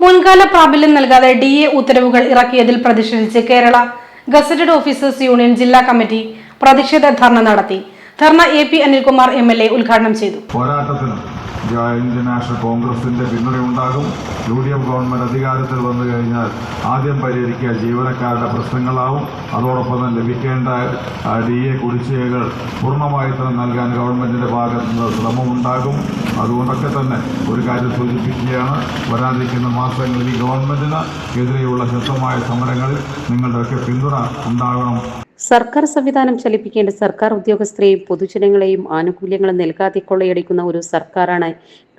മുൻകാല പ്രാബല്യം നൽകാതെ ഡി എ ഉത്തരവുകൾ ഇറക്കിയതിൽ പ്രതിഷേധിച്ച് കേരള ഗസറ്റഡ് ഓഫീസേഴ്സ് യൂണിയൻ ജില്ലാ കമ്മിറ്റി പ്രതിഷേധ ധർണ നടത്തി dharna A P Anilkumar M L A ഉദ്ഘാടനം ചെയ്തു. പോരാട്ടത്തിന് ഇന്ത്യൻ നാഷണൽ കോൺഗ്രസിന്റെ പിന്തുണയുണ്ടാകും. യു ഡി എഫ് ഗവൺമെന്റ് അധികാരത്തിൽ വന്നു കഴിഞ്ഞാൽ ആദ്യം പരിഹരിക്കുക ജീവനക്കാരുടെ പ്രശ്നങ്ങളാവും. അതോടൊപ്പം തന്നെ ലഭിക്കേണ്ട ഡി എ കുടിശ്ശികകൾ പൂർണമായി തന്നെ നൽകാൻ ഗവൺമെന്റിന്റെ ഭാഗത്ത് നിന്ന് ശ്രമമുണ്ടാകും. അതുകൊണ്ടൊക്കെ തന്നെ ഒരു കാര്യം സൂചിപ്പിക്കുകയാണ് വരാതിരിക്കുന്ന മാസങ്ങളിൽ ഈ ഗവൺമെന്റിന് എതിരെയുള്ള ശക്തമായ സമരങ്ങളിൽ നിങ്ങളുടെയൊക്കെ പിന്തുണ ഉണ്ടാകണം. സർക്കാർ സംവിധാനം ചലിപ്പിക്കേണ്ട സർക്കാർ ഉദ്യോഗസ്ഥരെയും പൊതുജനങ്ങളെയും ആനുകൂല്യങ്ങൾ നൽകാതെ കൊള്ളയടിക്കുന്ന ഒരു സർക്കാരാണ്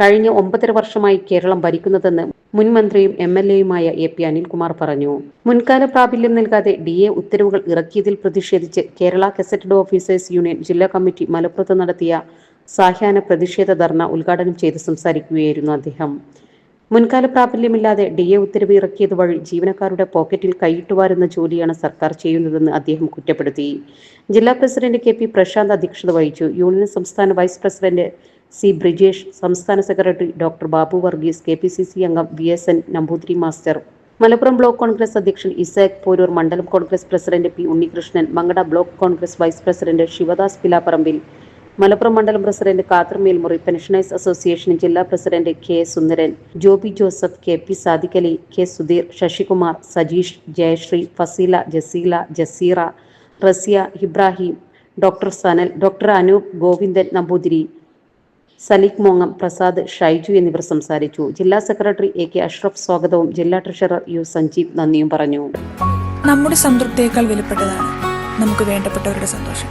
കഴിഞ്ഞ ഒമ്പതര വർഷമായി കേരളം ഭരിക്കുന്നതെന്ന് മുൻമന്ത്രിയും എം എൽ എയുമായ എ പി അനിൽകുമാർ പറഞ്ഞു. മുൻകാല പ്രാബല്യം നൽകാതെ ഡി എ ഉത്തരവുകൾ ഇറക്കിയതിൽ പ്രതിഷേധിച്ച് കേരള ഗസറ്റഡ് ഓഫീസേഴ്സ് യൂണിയൻ ജില്ലാ കമ്മിറ്റി മലപ്പുറത്ത് നടത്തിയ സായാഹ്ന പ്രതിഷേധ ധർണ ഉദ്ഘാടനം ചെയ്ത് സംസാരിക്കുകയായിരുന്നു അദ്ദേഹം. മുൻകാല പ്രാബല്യമില്ലാതെ ഡി എ ഉത്തരവ് ഇറക്കിയത് വഴി ജീവനക്കാരുടെ പോക്കറ്റിൽ കൈയിട്ടുവാരുന്ന ജോലിയാണ് സർക്കാർ ചെയ്യുന്നതെന്ന് അദ്ദേഹം കുറ്റപ്പെടുത്തി. ജില്ലാ പ്രസിഡന്റ് കെ പി പ്രശാന്ത് അധ്യക്ഷത വഹിച്ചു. യൂണിയൻ സംസ്ഥാന വൈസ് പ്രസിഡന്റ് സി ബ്രിജേഷ് സംസ്ഥാന secretary doctor Babu Varghese K P C C അംഗം V S N Namboothiri master. Malappuram block Congress അധ്യക്ഷൻ ഇസാഖ് പോരൂർ മണ്ഡലം Congress president P Unnikrishnan Mankada block Congress vice president Sivadas Pilapparambil Malappuram മണ്ഡലം president Kathar Melmuri pensioners association ജില്ലാ president K Sundaran Joby Joseph K P Sadiqali K Sudheer Sasikumar Sajeesh Jayasree Faseela Jaseela Jaseera Rasiya Ibrahim doctor Sanal doctor Anoop Govindan Namboothiri Saleekh മോങ്ങം Prasad Shaiju എന്നിവർ സംസാരിച്ചു. ജില്ലാ secretary A K Ashraf സ്വാഗതവും ജില്ലാ treasurer U Sanjeev നന്ദിയും പറഞ്ഞു. നമ്മുടെ സംതൃപ്തിയേക്കാൾ വിലപ്പെട്ടതാണ് നമുക്ക് വേണ്ടപ്പെട്ടവരുടെ സന്തോഷം.